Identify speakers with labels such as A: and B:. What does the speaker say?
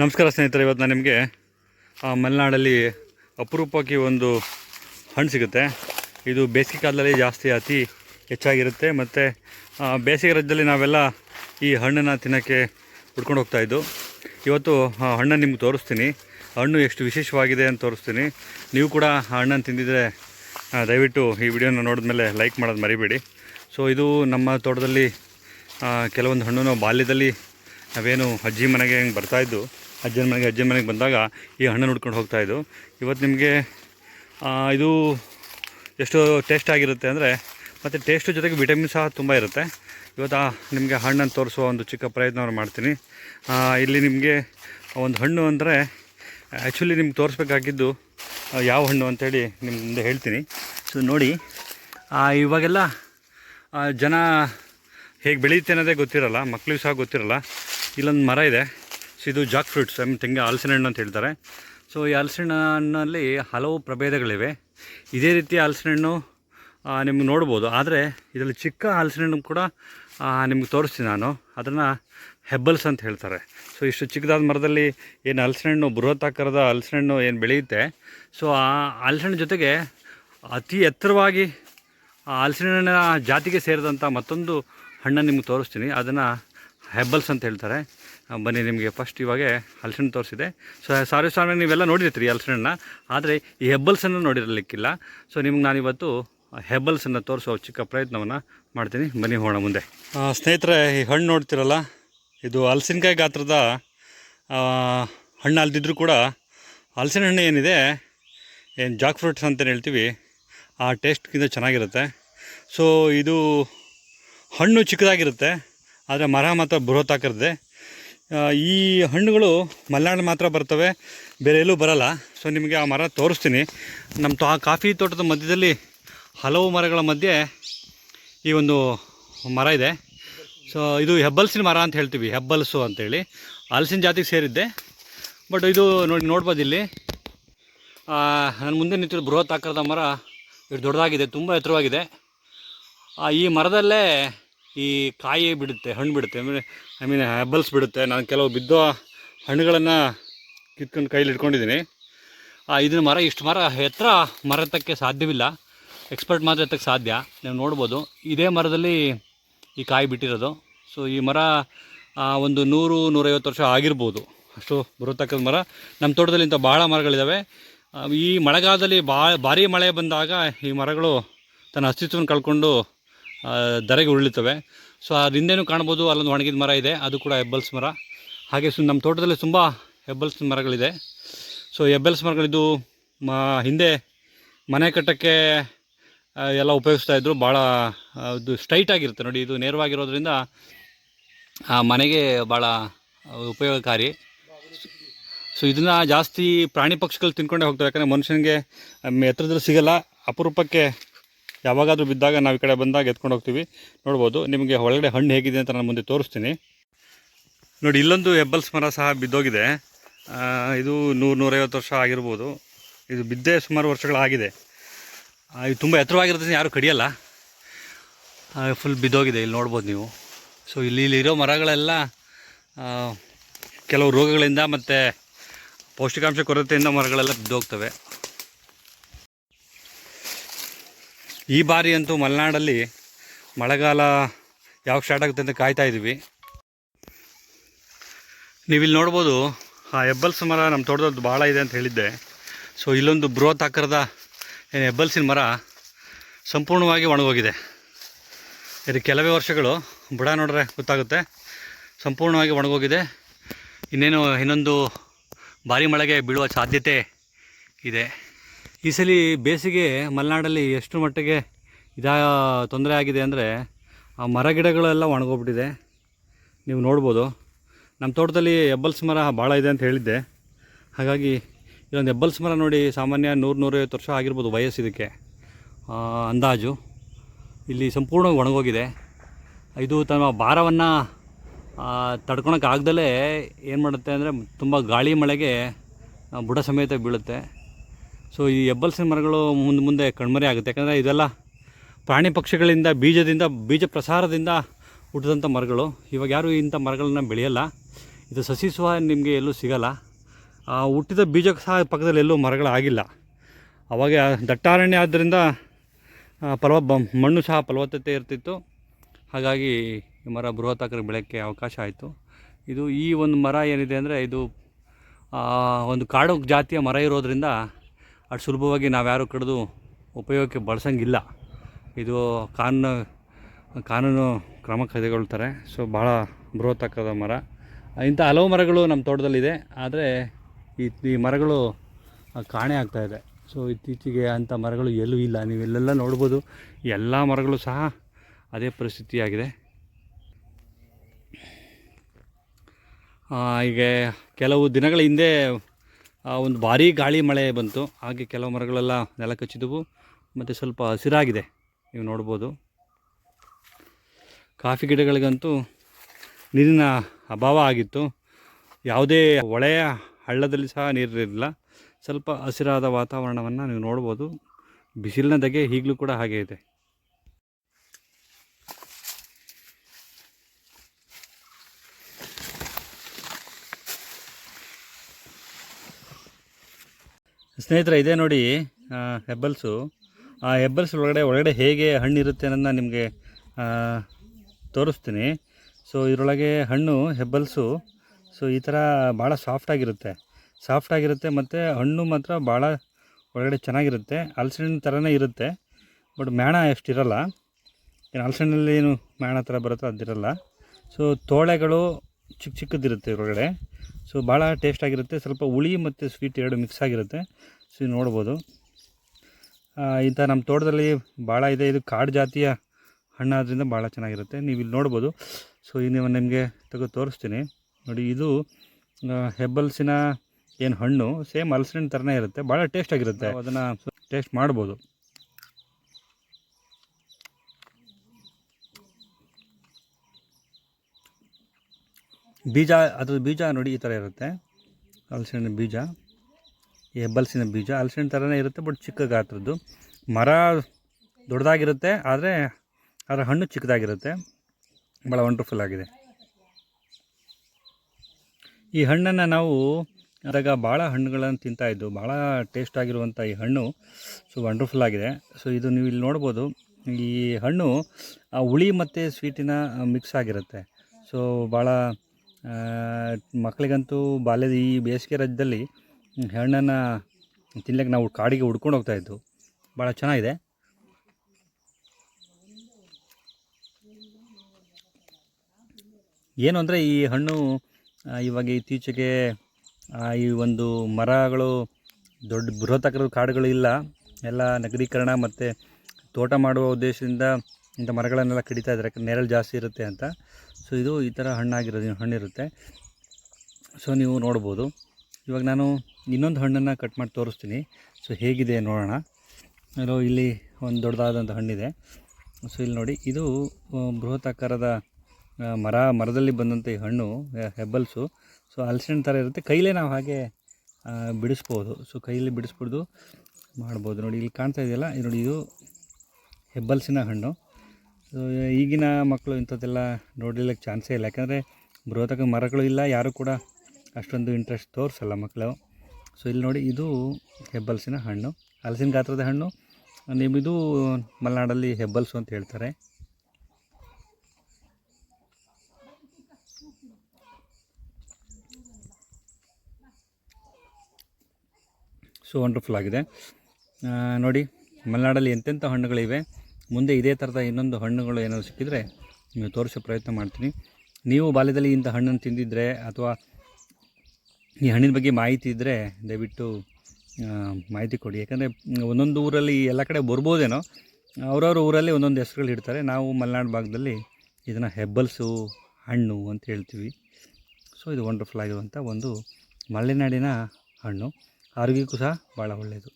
A: ನಮಸ್ಕಾರ ಸ್ನೇಹಿತರೆ, ಇವತ್ತು ನಾನು ನಿಮಗೆ ಮಲೆನಾಡಲ್ಲಿ ಅಪರೂಪಕ್ಕೆ ಒಂದು ಹಣ್ಣು ಸಿಗುತ್ತೆ. ಇದು ಬೇಸಿಗೆ ಕಾಲದಲ್ಲಿ ಜಾಸ್ತಿ ಅತಿ ಹೆಚ್ಚಾಗಿರುತ್ತೆ. ಮತ್ತು ಬೇಸಿಗೆ ರಾಜ್ಯದಲ್ಲಿ ನಾವೆಲ್ಲ ಈ ಹಣ್ಣನ್ನು ತಿನ್ನೋಕ್ಕೆ ಹುಡ್ಕೊಂಡು ಹೋಗ್ತಾಯಿದ್ದು ಇವತ್ತು ಹಣ್ಣನ್ನು ನಿಮ್ಗೆ ತೋರಿಸ್ತೀನಿ. ಹಣ್ಣು ಎಷ್ಟು ವಿಶೇಷವಾಗಿದೆ ಅಂತ ತೋರಿಸ್ತೀನಿ. ನೀವು ಕೂಡ ಹಣ್ಣನ್ನು ತಿಂದಿದ್ರೆ ದಯವಿಟ್ಟು ಈ ವಿಡಿಯೋನ ನೋಡಿದ ಮೇಲೆ ಲೈಕ್ ಮಾಡೋದು ಮರಿಬೇಡಿ. ಸೊ, ಇದು ನಮ್ಮ ತೋಟದಲ್ಲಿ ಕೆಲವೊಂದು ಹಣ್ಣು ಬಾಲ್ಯದಲ್ಲಿ ನಾವೇನು ಅಜ್ಜಿ ಮನೆಗೆ ಹೆಂಗೆ ಬರ್ತಾಯಿದ್ದು ಅಜ್ಜನ ಮನೆಗೆ ಅಜ್ಜನ ಮನೆಗೆ ಬಂದಾಗ ಈ ಹಣ್ಣನ್ನು ಹೋಗ್ತಾ ಹೋಗ್ತಾಯಿದ್ದು ಇವತ್ತು ನಿಮಗೆ ಇದು ಎಷ್ಟು ಟೇಸ್ಟ್ ಆಗಿರುತ್ತೆ ಅಂದರೆ, ಮತ್ತು ಟೇಸ್ಟು ಜೊತೆಗೆ ವಿಟಮಿನ್ ಸಹ ತುಂಬ ಇರುತ್ತೆ. ಇವತ್ತು ನಿಮಗೆ ಹಣ್ಣನ್ನು ತೋರಿಸುವ ಒಂದು ಚಿಕ್ಕ ಪ್ರಯತ್ನವನ್ನು ಮಾಡ್ತೀನಿ. ಇಲ್ಲಿ ನಿಮಗೆ ಒಂದು ಹಣ್ಣು ಅಂದರೆ ಆ್ಯಕ್ಚುಲಿ ನಿಮ್ಗೆ ತೋರಿಸ್ಬೇಕಾಗಿದ್ದು ಯಾವ ಹಣ್ಣು ಅಂತೇಳಿ ನಿಮ್ಮ ಮುಂದೆ ಹೇಳ್ತೀನಿ. ಸೊ, ನೋಡಿ ಇವಾಗೆಲ್ಲ ಜನ ಹೇಗೆ ಬೆಳೆಯುತ್ತೆ ಅನ್ನೋದೇ ಗೊತ್ತಿರಲ್ಲ ಮಕ್ಕಳಿಗೂ ಸಹ ಗೊತ್ತಿರಲ್ಲ. ಇಲ್ಲೊಂದು ಮರ ಇದೆ. ಸೊ ಇದು ಜಾಕ್ ಫ್ರೂಟ್ಸ್, ಐ ಮೀನ್ ತೆಂಗೆ ಹಲಸಿನ ಹಣ್ಣು ಅಂತ ಹೇಳ್ತಾರೆ. ಸೊ ಈ ಹಲಸಿನ ಹಣ್ಣಲ್ಲಿ ಹಲವು ಪ್ರಭೇದಗಳಿವೆ. ಇದೇ ರೀತಿ ಹಲಸಿನ ಹಣ್ಣು ನಿಮ್ಗೆ ನೋಡ್ಬೋದು. ಆದರೆ, ಇದರಲ್ಲಿ ಚಿಕ್ಕ ಹಲಸಿನ ಹಣ್ಣು ಕೂಡ ನಿಮ್ಗೆ ತೋರಿಸ್ತೀನಿ ನಾನು. ಅದನ್ನು ಹೆಬ್ಬಲ್ಸ್ ಅಂತ ಹೇಳ್ತಾರೆ. ಸೊ ಇಷ್ಟು ಚಿಕ್ಕದಾದ ಮರದಲ್ಲಿ ಏನು ಹಲಸಿನ ಹಣ್ಣು, ಬೃಹತ್ ಆಕಾರದ ಹಲಸಿನ ಹಣ್ಣು ಏನು ಬೆಳೆಯುತ್ತೆ. ಸೊ ಆ ಹಲಸಿನ ಜೊತೆಗೆ ಅತಿ ಎತ್ತರವಾಗಿ ಆ ಹಲಸಿನ ಹಣ್ಣಿನ ಜಾತಿಗೆ ಸೇರಿದಂಥ ಮತ್ತೊಂದು ಹಣ್ಣನ್ನು ನಿಮ್ಗೆ ತೋರಿಸ್ತೀನಿ. ಅದನ್ನು ಹೆಬ್ಬಲ್ಸ್ ಅಂತ ಹೇಳ್ತಾರೆ. ಬನ್ನಿ, ನಿಮಗೆ ಫಸ್ಟ್ ಇವಾಗೆ ಹಲಸಿನ ತೋರಿಸಿದೆ. ಸೊ ಸಾರಿ ಸಾರಿ, ನೀವೆಲ್ಲ ನೋಡಿರ್ತೀರಿ ಹಲಸಿನ ಆದರೆ ಈ ಹೆಬ್ಬಲ್ಸನ್ನು ನೋಡಿರಲಿಕ್ಕಿಲ್ಲ. ಸೊ ನಿಮ್ಗೆ ನಾನಿವತ್ತು ಹೆಬ್ಬಲ್ಸನ್ನು ತೋರಿಸೋ ಚಿಕ್ಕ ಪ್ರಯತ್ನವನ್ನು ಮಾಡ್ತೀನಿ. ಬನ್ನಿ ಹೋಣ ಮುಂದೆ. ಸ್ನೇಹಿತರೆ, ಈ ಹಣ್ಣು ನೋಡ್ತಿರಲ್ಲ? ಇದು ಹಲಸಿನಕಾಯಿ ಗಾತ್ರದ ಹಣ್ಣು ಅಲ್ದಿದ್ರೂ ಕೂಡ ಹಲಸಿನ ಹಣ್ಣು ಏನಿದೆ, ಏನು ಜಾಕ್ ಫ್ರೂಟ್ಸ್ ಅಂತ ಹೇಳ್ತೀವಿ, ಆ ಟೇಸ್ಟ್ಗಿಂತ ಚೆನ್ನಾಗಿರುತ್ತೆ. ಸೊ ಇದು ಹಣ್ಣು ಚಿಕ್ಕದಾಗಿರುತ್ತೆ, ಆದರೆ ಮರ ಮಾತ್ರ ಬೃಹತ್ತಾಕಿರುತ್ತೆ ಈ ಹಣ್ಣುಗಳು ಮಲೆನಾಡು ಮಾತ್ರ ಬರ್ತವೆ, ಬೇರೆ ಎಲ್ಲೂ ಬರಲ್ಲ. ಸೊ ನಿಮಗೆ ಆ ಮರ ತೋರಿಸ್ತೀನಿ. ನಮ್ಮ ತೋ ಕಾಫಿ ತೋಟದ ಮಧ್ಯದಲ್ಲಿ ಹಲವು ಮರಗಳ ಮಧ್ಯೆ ಈ ಒಂದು ಮರ ಇದೆ. ಸೊ ಇದು ಹೆಬ್ಬಲ್ಸಿನ ಮರ ಅಂತ ಹೇಳ್ತೀವಿ, ಹೆಬ್ಬಲ್ಸು ಅಂತೇಳಿ. ಹಲಸಿನ ಜಾತಿಗೆ ಸೇರಿದ್ದೆ. ಬಟ್ ಇದು ನೋಡಿ, ನೋಡ್ಬೋದು ಇಲ್ಲಿ. ನನ್ನ ಮುಂದೆ ನಿಂತಿರೋ ಬೃಹತ್ ಆಕಾರದ ಮರ, ಇದು ದೊಡ್ಡದಾಗಿದೆ, ತುಂಬ ಎತ್ತರವಾಗಿದೆ. ಈ ಮರದಲ್ಲೇ ಈ ಕಾಯಿ ಬಿಡುತ್ತೆ, ಹಣ್ಣು ಬಿಡುತ್ತೆ. ಅಂದರೆ ಐ ಮೀನ್ ಹ್ಯಾಬಲ್ಸ್ ಬಿಡುತ್ತೆ. ನಾನು ಕೆಲವು ಬಿದ್ದು ಹಣ್ಣುಗಳನ್ನು ಕಿತ್ಕೊಂಡು ಕೈಲಿ ಇಟ್ಕೊಂಡಿದ್ದೀನಿ. ಇದನ್ನ ಮರ, ಇಷ್ಟು ಮರ ಎತ್ತರ ಮರ ಎತ್ತಕ್ಕೆ ಸಾಧ್ಯವಿಲ್ಲ. ಎಕ್ಸ್ಪರ್ಟ್ ಮಾತ್ರ ಎತ್ತಕ್ಕೆ ಸಾಧ್ಯ. ನೀವು ನೋಡ್ಬೋದು. ಇದೇ ಮರದಲ್ಲಿ ಈ ಕಾಯಿ ಬಿಟ್ಟಿರೋದು. ಸೊ ಈ ಮರ ಒಂದು ನೂರು, ನೂರೈವತ್ತು ವರ್ಷ ಆಗಿರ್ಬೋದು. ಅಷ್ಟು ಬರತಕ್ಕದ ಮರ. ನಮ್ಮ ತೋಟದಲ್ಲಿ ಇಂಥ ಭಾಳ ಮರಗಳಿದ್ದಾವೆ ಈ ಮಳೆಗಾಲದಲ್ಲಿ ಭಾಳ ಭಾರಿ ಮಳೆ ಬಂದಾಗ ಈ ಮರಗಳು ತನ್ನ ಅಸ್ತಿತ್ವವನ್ನು ಕಳ್ಕೊಂಡು ಧರೆಗೆ ಉರುಳಿತವೆ. ಸೊ ಅದು ಹಿಂದೆನೂ ಕಾಣ್ಬೋದು, ಅಲ್ಲೊಂದು ಒಣಗಿದ ಮರ ಇದೆ, ಅದು ಕೂಡ ಹೆಬ್ಬಲ್ಸ್ ಮರ. ಹಾಗೆ ಸು ನಮ್ಮ ತೋಟದಲ್ಲಿ ತುಂಬ ಹೆಬ್ಬಲ್ಸ್ ಮರಗಳಿದೆ. ಸೊ ಹೆಬ್ಬಲ್ಸ್ ಮರಗಳಿದ್ದು, ಮ, ಹಿಂದೆ ಮನೆ ಕಟ್ಟೋಕ್ಕೆ ಎಲ್ಲ ಉಪಯೋಗಿಸ್ತಾ ಇದ್ದರು ಭಾಳ ಇದು ಸ್ಟ್ರೈಟ್ ಆಗಿರುತ್ತೆ ನೋಡಿ, ಇದು ನೇರವಾಗಿರೋದ್ರಿಂದ ಆ ಮನೆಗೆ ಭಾಳ ಉಪಯೋಗಕಾರಿ. ಸೊ ಇದನ್ನು ಜಾಸ್ತಿ ಪ್ರಾಣಿ ಪಕ್ಷಿಗಳು ತಿನ್ಕೊಂಡೇ ಹೋಗ್ತವೆ, ಯಾಕಂದರೆ ಮನುಷ್ಯನಿಗೆ ಎತ್ತರದಲ್ಲಿ ಸಿಗಲ್ಲ. ಅಪರೂಪಕ್ಕೆ ಯಾವಾಗಾದರೂ ಬಿದ್ದಾಗ ನಾವು ಈ ಕಡೆ ಬಂದಾಗ ಎತ್ಕೊಂಡು ಹೋಗ್ತೀವಿ. ನೋಡ್ಬೋದು. ನಿಮಗೆ ಒಳಗಡೆ ಹಣ್ಣು ಹೇಗಿದೆ ಅಂತ ನಾನು ಮುಂದೆ ತೋರಿಸ್ತೀನಿ. ನೋಡಿ, ಇಲ್ಲೊಂದು ಎಬ್ಬಲ್ಸ್ ಮರ ಸಹ ಬಿದ್ದೋಗಿದೆ. ಇದು ನೂರು ನೂರೈವತ್ತು ವರ್ಷ ಆಗಿರ್ಬೋದು. ಇದು ಬಿದ್ದೇ ಸುಮಾರು ವರ್ಷಗಳಾಗಿದೆ. ಇದು ತುಂಬ ಎತ್ತರವಾಗಿರೋದ್ರಿಂದ ಯಾರೂ ಕಡಿಯಲ್ಲ. ಫುಲ್ ಬಿದ್ದೋಗಿದೆ. ಇಲ್ಲಿ ನೋಡ್ಬೋದು ನೀವು. ಸೊ ಇಲ್ಲಿ ಇಲ್ಲಿರೋ ಮರಗಳೆಲ್ಲ ಕೆಲವು ರೋಗಗಳಿಂದ ಮತ್ತು ಪೌಷ್ಟಿಕಾಂಶ ಕೊರತೆಯಿಂದ ಮರಗಳೆಲ್ಲ ಬಿದ್ದೋಗ್ತವೆ. ಈ ಬಾರಿ ಅಂತೂ ಮಲೆನಾಡಲ್ಲಿ ಮಳೆಗಾಲ ಯಾವಾಗ ಸ್ಟಾರ್ಟ್ ಆಗುತ್ತೆ ಅಂತ ಕಾಯ್ತಾ ಇದ್ದೀವಿ. ನೀವಿಲ್ಲಿ ನೋಡ್ಬೋದು, ಆ ಹೆಬ್ಬಲ್ಸ್ ಮರ ನಮ್ಮ ತೋಟದಲ್ಲಿ ಭಾಳ ಇದೆ ಅಂತ ಹೇಳಿದ್ದೆ. ಸೊ ಇಲ್ಲೊಂದು ಬೃಹತ್ ಆಕಾರದ ಏನು ಹೆಬ್ಬಲ್ಸಿನ ಮರ ಸಂಪೂರ್ಣವಾಗಿ ಒಣಗೋಗಿದೆ. ಇದು ಕೆಲವೇ ವರ್ಷಗಳು, ಬುಡ ನೋಡ್ರೆ ಗೊತ್ತಾಗುತ್ತೆ, ಸಂಪೂರ್ಣವಾಗಿ ಒಣಗೋಗಿದೆ. ಇನ್ನೇನು ಇನ್ನೊಂದು ಭಾರಿ ಮಳೆಗೆ ಬೀಳುವ ಸಾಧ್ಯತೆ ಇದೆ. ಈ ಸಲ ಬೇಸಿಗೆ ಮಲೆನಾಡಲ್ಲಿ ಎಷ್ಟು ಮಟ್ಟಿಗೆ ಇದಾ ತೊಂದರೆ ಆಗಿದೆ ಅಂದರೆ ಆ ಮರ ಗಿಡಗಳೆಲ್ಲ ಒಣಗೋಗ್ಬಿಟ್ಟಿದೆ. ನೀವು ನೋಡ್ಬೋದು. ನಮ್ಮ ತೋಟದಲ್ಲಿ ಎಬ್ಬಲ್ಸ್ ಮರ ಭಾಳ ಇದೆ ಅಂತ ಹೇಳಿದ್ದೆ. ಹಾಗಾಗಿ ಇದೊಂದು ಎಬ್ಬಲ್ಸ್ ಮರ ನೋಡಿ ಸಾಮಾನ್ಯ ನೂರು ನೂರೈವತ್ತು ವರ್ಷ ಆಗಿರ್ಬೋದು ವಯಸ್ಸು ಇದಕ್ಕೆ. ಅಂದಾಜು. ಇಲ್ಲಿ ಸಂಪೂರ್ಣವಾಗಿ ಒಣಗೋಗಿದೆ. ಇದು ತನ್ನ ಭಾರವನ್ನು ತಡ್ಕೊಳಕ್ಕೆ ಆಗ್ದಲೇ ಏನು ಮಾಡುತ್ತೆ ಅಂದರೆ ತುಂಬ ಗಾಳಿ ಮಳೆಗೆ ಬುಡ ಸಮೇತ ಬೀಳುತ್ತೆ. ಸೊ ಈ ಎಬ್ಬಲ್ಸಿನ ಮರಗಳು ಮುಂದೆ ಮುಂದೆ ಕಣ್ಮರೆ ಆಗುತ್ತೆ. ಯಾಕಂದರೆ ಇದೆಲ್ಲ ಪ್ರಾಣಿ ಪಕ್ಷಿಗಳಿಂದ, ಬೀಜದಿಂದ, ಬೀಜ ಪ್ರಸಾರದಿಂದ ಹುಟ್ಟಿದಂಥ ಮರಗಳು. ಇವಾಗ ಯಾರು ಇಂಥ ಮರಗಳನ್ನ ಬೆಳೆಯಲ್ಲ. ಇದು ಸಸಿ ಸಹ ನಿಮಗೆ ಎಲ್ಲೂ ಸಿಗಲ್ಲ. ಹುಟ್ಟಿದ ಬೀಜಕ್ಕೆ ಸಹ ಪಕ್ಕದಲ್ಲಿ ಎಲ್ಲೂ ಮರಗಳಾಗಿಲ್ಲ. ಅವಾಗ ದಟ್ಟಾರಣ್ಯ ಆದ್ದರಿಂದ ಫಲವ ಮಣ್ಣು ಸಹ ಫಲವತ್ತತೆ ಇರ್ತಿತ್ತು. ಹಾಗಾಗಿ ಈ ಮರ ಬೃಹತ್ತಾಕಾರ ಬೆಳೆಯೋಕ್ಕೆ ಅವಕಾಶ ಆಯಿತು. ಇದು ಈ ಒಂದು ಮರ ಏನಿದೆ ಅಂದರೆ ಇದು ಒಂದು ಕಾಡು ಜಾತಿಯ ಮರ ಇರೋದ್ರಿಂದ ಅಷ್ಟು ಸುಲಭವಾಗಿ ನಾವ್ಯಾರು ಕಡಿದು ಉಪಯೋಗಕ್ಕೆ ಬಳಸಂಗಿಲ್ಲ. ಇದು ಕಾನೂನು ಕಾನೂನು ಕ್ರಮ ಕೈಗೊಳ್ತಾರೆ. ಸೊ, ಭಾಳ ಬೃಹತ್ತಾಕಾರದ ಮರ. ಇಂಥ ಹಲವು ಮರಗಳು ನಮ್ಮ ತೋಟದಲ್ಲಿದೆ. ಆದರೆ ಈ ಈ ಮರಗಳು ಕಾಣೆ ಆಗ್ತಾಯಿದೆ ಸೊ, ಇತ್ತೀಚೆಗೆ ಅಂಥ ಮರಗಳು ಎಲ್ಲೂ ಇಲ್ಲ. ನೀವು ಎಲ್ಲೆಲ್ಲ ನೋಡ್ಬೋದು. ಎಲ್ಲ ಮರಗಳು ಸಹ ಅದೇ ಪರಿಸ್ಥಿತಿಯಾಗಿದೆ. ಹೀಗೆ ಕೆಲವು ದಿನಗಳ ಹಿಂದೆ ಒಂದು ಭಾರೀ ಗಾಳಿ ಮಳೆ ಬಂತು. ಹಾಗೆ ಕೆಲವು ಮರಗಳೆಲ್ಲ ನೆಲ ಕಚ್ಚಿದವು ಮತ್ತು ಸ್ವಲ್ಪ ಹಸಿರಾಗಿದೆ. ನೀವು ನೋಡ್ಬೋದು. ಕಾಫಿ ಗಿಡಗಳಿಗಂತೂ ನೀರಿನ ಅಭಾವ ಆಗಿತ್ತು. ಯಾವುದೇ ಹೊಳೆಯ ಹಳ್ಳದಲ್ಲಿ ಸಹ ನೀರಿರಲಿಲ್ಲ ಸ್ವಲ್ಪ ಹಸಿರಾದ ವಾತಾವರಣವನ್ನು ನೀವು ನೋಡ್ಬೋದು. ಬಿಸಿಲಿನ ಧಗೆ ಈಗಲೂ ಕೂಡ ಹಾಗೆ ಇದೆ. ಸ್ನೇಹಿತರೆ, ಇದೆ ನೋಡಿ ಹೆಬ್ಬಲ್ಸು. ಆ ಹೆಬ್ಬಲ್ಸ್ ಒಳಗಡೆ ಒಳಗಡೆ ಹೇಗೆ ಹಣ್ಣಿರುತ್ತೆ ಅನ್ನೋದನ್ನ ನಿಮಗೆ ತೋರಿಸ್ತೀನಿ. ಸೊ ಇದರೊಳಗೆ ಹಣ್ಣು, ಹೆಬ್ಬಲ್ಸು ಸೊ ಈ ಥರ ಭಾಳ ಸಾಫ್ಟಾಗಿರುತ್ತೆ ಸಾಫ್ಟಾಗಿರುತ್ತೆ ಮತ್ತು ಹಣ್ಣು ಮಾತ್ರ ಭಾಳ ಒಳಗಡೆ ಚೆನ್ನಾಗಿರುತ್ತೆ. ಹಲಸಿನ ಥರನೇ ಇರುತ್ತೆ. ಬಟ್ ಮ್ಯಾಣ ಎಷ್ಟಿರಲ್ಲ ಏನು ಹಲಸಿನಲ್ಲಿ ಏನು ಮ್ಯಾಣ ಥರ ಬರುತ್ತೋ ಅದಿರಲ್ಲ. ಸೊ ತೋಳೆಗಳು ಚಿಕ್ಕ ಚಿಕ್ಕದಿರುತ್ತೆ ಒಳಗಡೆ ಸೊ ಭಾಳ ಟೇಸ್ಟಾಗಿರುತ್ತೆ ಸ್ವಲ್ಪ ಹುಳಿ ಮತ್ತು ಸ್ವೀಟ್ ಎರಡು ಮಿಕ್ಸ್ ಆಗಿರುತ್ತೆ. ಸೊ ನೋಡ್ಬೋದು. ಇಂಥ ನಮ್ಮ ತೋಟದಲ್ಲಿ ಭಾಳ ಇದೆ. ಇದು ಕಾಡು ಜಾತಿಯ ಹಣ್ಣಾದ್ರಿಂದ ಭಾಳ ಚೆನ್ನಾಗಿರುತ್ತೆ. ನೀವು ಇಲ್ಲಿ ನೋಡ್ಬೋದು. ಸೊ ಇನ್ನು ನಿಮಗೆ ತೆಗೆದು ತೋರಿಸ್ತೀನಿ. ನೋಡಿ ಇದು ಹೆಬ್ಬಲ್ಸಿನ ಏನು ಹಣ್ಣು ಸೇಮ್ ಹಲಸಿನ ಥರನೇ ಇರುತ್ತೆ. ಭಾಳ ಟೇಸ್ಟಾಗಿರುತ್ತೆ ಅದನ್ನು ಟೇಸ್ಟ್ ಮಾಡ್ಬೋದು. ಬೀಜ ಅದ್ರ ಬೀಜ ನೋಡಿ ಈ ಥರ ಇರುತ್ತೆ. ಹಲಸಿನ ಬೀಜ ಹೆಬ್ಬಲ್ಸಿನ ಬೀಜ. ಹಲಸಿನ ಥರನೇ ಇರುತ್ತೆ, ಬಟ್ ಚಿಕ್ಕ ಗಾತ್ರದ್ದು. ಮರ ದೊಡ್ಡದಾಗಿರುತ್ತೆ, ಆದರೆ ಅದರ ಹಣ್ಣು ಚಿಕ್ಕದಾಗಿರುತ್ತೆ. ಭಾಳ ವಂಡರ್ಫುಲ್ ಆಗಿದೆ. ಈ ಹಣ್ಣನ್ನು ನಾವು ಅದಾಗ ಭಾಳ ಹಣ್ಣುಗಳನ್ನು ತಿಂತಾಯಿದ್ದು ಭಾಳ ಟೇಸ್ಟ್ ಆಗಿರುವಂಥ ಈ ಹಣ್ಣು. ಸೊ ವಂಡರ್ಫುಲ್ ಆಗಿದೆ. ಸೊ ಇದು ನೀವು ಇಲ್ಲಿ ನೋಡ್ಬೋದು. ಈ ಹಣ್ಣು, ಆ ಹುಳಿ ಮತ್ತು ಸ್ವೀಟಿನ ಮಿಕ್ಸ್ ಆಗಿರುತ್ತೆ. ಸೊ ಭಾಳ ಮಕ್ಕಳಿಗಂತೂ ಬಾಲ್ಯದ ಈ ಬೇಸಿಗೆ ರಾಜ್ಯದಲ್ಲಿ ಹಣ್ಣನ್ನು ತಿನ್ಲಿಕ್ಕೆ ನಾವು ಕಾಡಿಗೆ ಹುಡ್ಕೊಂಡು ಹೋಗ್ತಾ ಇದ್ದು ಭಾಳ ಚೆನ್ನಾಗಿದೆ. ಏನು ಅಂದರೆ ಈ ಹಣ್ಣು ಇವಾಗ ಇತ್ತೀಚೆಗೆ ಈ ಒಂದು ಮರಗಳು, ದೊಡ್ಡ ಬೃಹತ್ತಾಕಾರದ ಕಾಡುಗಳು ಇಲ್ಲ. ಎಲ್ಲ ನಗರೀಕರಣ ಮತ್ತು ತೋಟ ಮಾಡುವ ಉದ್ದೇಶದಿಂದ ಇಂಥ ಮರಗಳನ್ನೆಲ್ಲ ಕಡಿತಾ ಇದ್ದಾರೆ. ನೆರಳು ಜಾಸ್ತಿ ಇರುತ್ತೆ ಅಂತ. ಸೊ ಇದು ಈ ಥರ ಹಣ್ಣಾಗಿರೋದು, ಹಣ್ಣಿರುತ್ತೆ. ಸೊ ನೀವು ನೋಡ್ಬೋದು. ಇವಾಗ ನಾನು ಇನ್ನೊಂದು ಹಣ್ಣನ್ನು ಕಟ್ ಮಾಡಿ ತೋರಿಸ್ತೀನಿ. ಸೊ ಹೇಗಿದೆ ನೋಡೋಣ. ಅಲ್ಲೋ ಇಲ್ಲಿ ಒಂದು ದೊಡ್ಡದಾದಂಥ ಹಣ್ಣಿದೆ. ಸೊ ಇಲ್ಲಿ ನೋಡಿ, ಇದು ಬೃಹತ್ ಆಕಾರದ ಮರ, ಮರದಲ್ಲಿ ಬಂದಂಥ ಈ ಹಣ್ಣು ಹೆಬ್ಬಲ್ಸು. ಸೊ ಹಲಸಿನ ಥರ ಇರುತ್ತೆ. ಕೈಲೇ ನಾವು ಹಾಗೆ ಬಿಡಿಸ್ಬೋದು. ಸೊ ಕೈಯಲ್ಲಿ ಬಿಡಿಸ್ಬಿಡ್ದು ಮಾಡ್ಬೋದು. ನೋಡಿ, ಇಲ್ಲಿ ಕಾಣ್ತಾ ಇದೆಯಲ್ಲ? ಇದು ನೋಡಿ, ಇದು ಹೆಬ್ಬಲ್ಸಿನ ಹಣ್ಣು. ಸೊ ಈಗಿನ ಮಕ್ಕಳು ಇಂಥದ್ದೆಲ್ಲ ನೋಡಲಿಕ್ಕೆ ಚಾನ್ಸೇ ಇಲ್ಲ. ಯಾಕಂದರೆ ಬೃಹತಕ ಮರಗಳು ಇಲ್ಲ, ಯಾರು ಕೂಡ ಅಷ್ಟೊಂದು ಇಂಟ್ರೆಸ್ಟ್ ತೋರಿಸಲ್ಲ ಮಕ್ಕಳು. ಸೊ ಇಲ್ಲಿ ನೋಡಿ, ಇದು ಹೆಬ್ಬಲ್ಸಿನ ಹಣ್ಣು. ಹಲಸಿನ ಗಾತ್ರದ ಹಣ್ಣು. ನಿಮ್ಮಿದು ಮಲೆನಾಡಲ್ಲಿ ಹೆಬ್ಬಲ್ಸು ಅಂತ ಹೇಳ್ತಾರೆ. ಸೊ ವಂಡರ್ಫುಲ್ ಆಗಿದೆ. ನೋಡಿ, ಮಲೆನಾಡಲ್ಲಿ ಎಂತೆಂಥ ಹಣ್ಣುಗಳಿವೆ. ಮುಂದೆ ಇದೇ ಥರದ ಇನ್ನೊಂದು ಹಣ್ಣುಗಳು ಏನಾದರೂ ಸಿಕ್ಕಿದರೆ ನೀವು ತೋರಿಸೋ ಪ್ರಯತ್ನ ಮಾಡ್ತೀನಿ. ನೀವು ಬಾಲ್ಯದಲ್ಲಿ ಇಂಥ ಹಣ್ಣನ್ನು ತಿಂದಿದ್ದರೆ ಅಥವಾ ಈ ಹಣ್ಣಿನ ಬಗ್ಗೆ ಮಾಹಿತಿ ಇದ್ದರೆ ದಯವಿಟ್ಟು ಮಾಹಿತಿ ಕೊಡಿ. ಯಾಕಂದರೆ ಒಂದೊಂದು ಊರಲ್ಲಿ ಎಲ್ಲ ಕಡೆ ಬರ್ಬೋದೇನೋ, ಅವ್ರವ್ರ ಊರಲ್ಲಿ ಒಂದೊಂದು ಹೆಸರುಗಳು ಇಡ್ತಾರೆ. ನಾವು ಮಲೆನಾಡು ಭಾಗದಲ್ಲಿ ಇದನ್ನು ಹೆಬ್ಬಲ್ಸು, ಹಣ್ಣು ಅಂತ ಹೇಳ್ತೀವಿ. ಸೊ ಇದು ವಂಡರ್ಫುಲ್ ಆಗಿರುವಂಥ ಒಂದು ಮಲೆನಾಡಿನ ಹಣ್ಣು. ಆರೋಗ್ಯಕ್ಕೂ ಸಹ ಭಾಳ ಒಳ್ಳೆಯದು